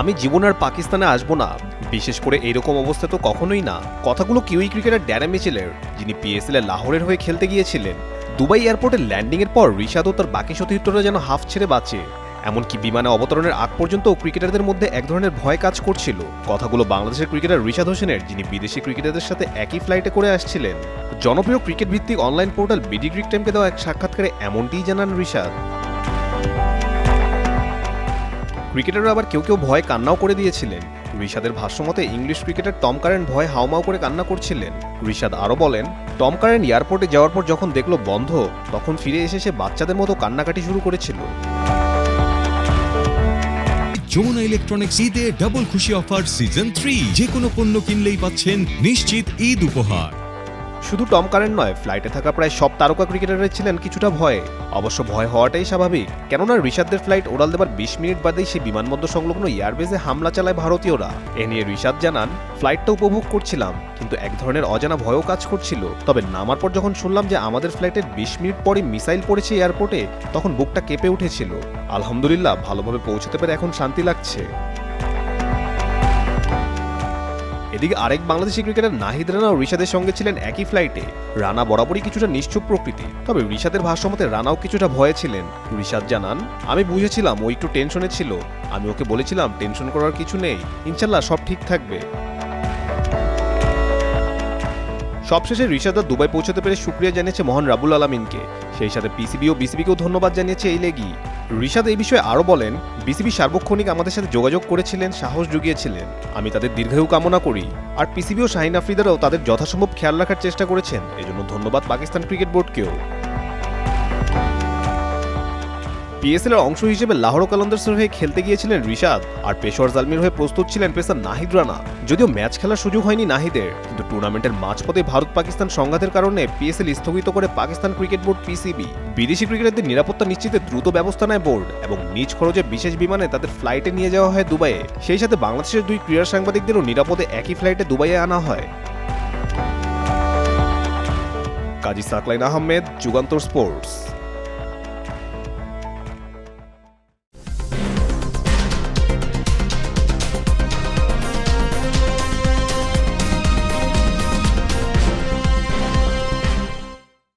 আমি জীবন আর পাকিস্তানে আসব না। বিশেষ করে এরকম অবস্থা তো কখনোই না। কথাগুলো কিউই ক্রিকেটার ড্যানা মিচেলের, যিনি পিএসএল লাহোরের হয়ে খেলতে গিয়েছিলেন। দুবাই এয়ারপোর্টে ল্যান্ডিং এর পর ঋষাদ ও তার বাকি সতীর্থরা যেন হাফ ছেড়ে বাঁচে। এমনকি বিমানে অবতরণের আগ পর্যন্ত ক্রিকেটারদের মধ্যে এক ধরনের ভয় কাজ করছিল। কথাগুলো বাংলাদেশের ক্রিকেটার ঋষাদ হোসেনের, যিনি বিদেশি ক্রিকেটারদের সাথে একই ফ্লাইটে করে আসছিলেন। জনপ্রিয় ক্রিকেট ভিত্তিক অনলাইন পোর্টাল বিডি ক্রিক টাইমকে দেওয়া এক সাক্ষাৎকারে এমনটিই জানান ঋষাদ ক্রিকেটাররা আবার কেউ কেউ ভয়ে কান্নাও করে দিয়েছিলেন। ঋষাদের ভাষ্যমতে, ইংলিশ ক্রিকেটার টম কারেন ভয়ে হাউমাউ করে কান্না করছিলেন। ঋষাদ আরও বলেন, টম কারেন এয়ারপোর্টে যাওয়ার পর যখন দেখল বন্ধ, তখন ফিরে এসে সে বাচ্চাদের মতো কান্নাকাটি শুরু করেছিল। যমুনা ইলেকট্রনিক্স ঈদে ডাবল খুশি অফার সিজন থ্রি যে কোনো পণ্য কিনলেই পাচ্ছেন নিশ্চিত ঈদ উপহার। শুধু টম কারেন নয়, ফ্লাইটে থাকা প্রায় সব তারকা ক্রিকেটারের ছিলেন কিছুটা ভয়ে। অবশ্য ভয় হওয়াটাই স্বাভাবিক। কেননা ঋষাদদের ফ্লাইট ওড়াল দেবার বিশ মিনিট বাদেই সেই বিমানবন্দর সংলগ্ন এয়ারবেজে হামলা চালায় ভারতীয়রা। এ নিয়ে ঋষাদ জানান, ফ্লাইটটা উপভোগ করছিলাম, কিন্তু এক ধরনের অজানা ভয়ও কাজ করছিল। তবে নামার পর যখন শুনলাম যে আমাদের ফ্লাইটের বিশ মিনিট পরে মিসাইল পড়েছে এয়ারপোর্টে, তখন বুকটা কেঁপে উঠেছিল। আলহামদুলিল্লাহ, ভালোভাবে পৌঁছতে পেরে এখন শান্তি লাগছে। এদিকে আরেক বাংলাদেশি ক্রিকেটার নাহিদ রানা ও ঋষাদের সঙ্গে ছিলেন একই ফ্লাইটে রানা বরাবরই কিছুটা নিশ্চুপ প্রকৃতি। তবে ঋষাদের ভাষ্যমতে রানাও কিছুটা ভয়ে ছিলেন। ঋষাদ জানান, আমি বুঝেছিলাম ও একটু টেনশনে ছিল। আমি ওকে বলেছিলাম, টেনশন করার কিছু নেই। ইনশাল্লাহ সব ঠিক থাকবে। সবশেষে ঋষাদা দুবাই পৌঁছতে পেরে সুক্রিয়া জানিয়েছে মহান রাবুল আলমিনকে। সেই সাথে পিসিবি ও বিসিবিকেও ধন্যবাদ জানিয়েছে এই লেগি। ঋষাদ এই বিষয়ে আরও বলেন, বিসিবি সার্বক্ষণিক আমাদের সাথে যোগাযোগ করেছিলেন, সাহস জুগিয়েছিলেন। আমি তাদের দীর্ঘায়ু কামনা করি। আর পিসিবি ও শাহিন আফ্রিদারাও তাদের যথাসম্ভব খেয়াল রাখার চেষ্টা করেছেন। এজন্য ধন্যবাদ পাকিস্তান ক্রিকেট বোর্ডকেও। পিএসএল এর অংশ হিসেবে লাহোর কালান্দার্সের হয়ে খেলতে গিয়েছিলেন ঋষাদ আর পেশোয়ার জালমির হয়ে প্রস্তুত ছিলেন পেসার নাহিদ রানা। যদিও ম্যাচ খেলার সুযোগ হয়নি নাহিদের, কিন্তু টুর্নামেন্টের মাঝপথে ভারত পাকিস্তান সংঘাতের কারণে পিএসএল স্থগিত করে পাকিস্তান ক্রিকেট বোর্ড পিসিবি। বিদেশি ক্রিকেটারদের নিরাপত্তা নিশ্চিতে দ্রুত ব্যবস্থা নেয় বোর্ড, এবং নিজ খরচে বিশেষ বিমানে তাদের ফ্লাইটে নিয়ে যাওয়া হয় দুবাইয়ে। সেই সাথে বাংলাদেশের দুই ক্রীড়া সাংবাদিকদেরও নিরাপদে একই ফ্লাইটে দুবাইয়ে আনা হয়। কাজী সাকলাইন আহমেদ, যুগান্তর স্পোর্টস।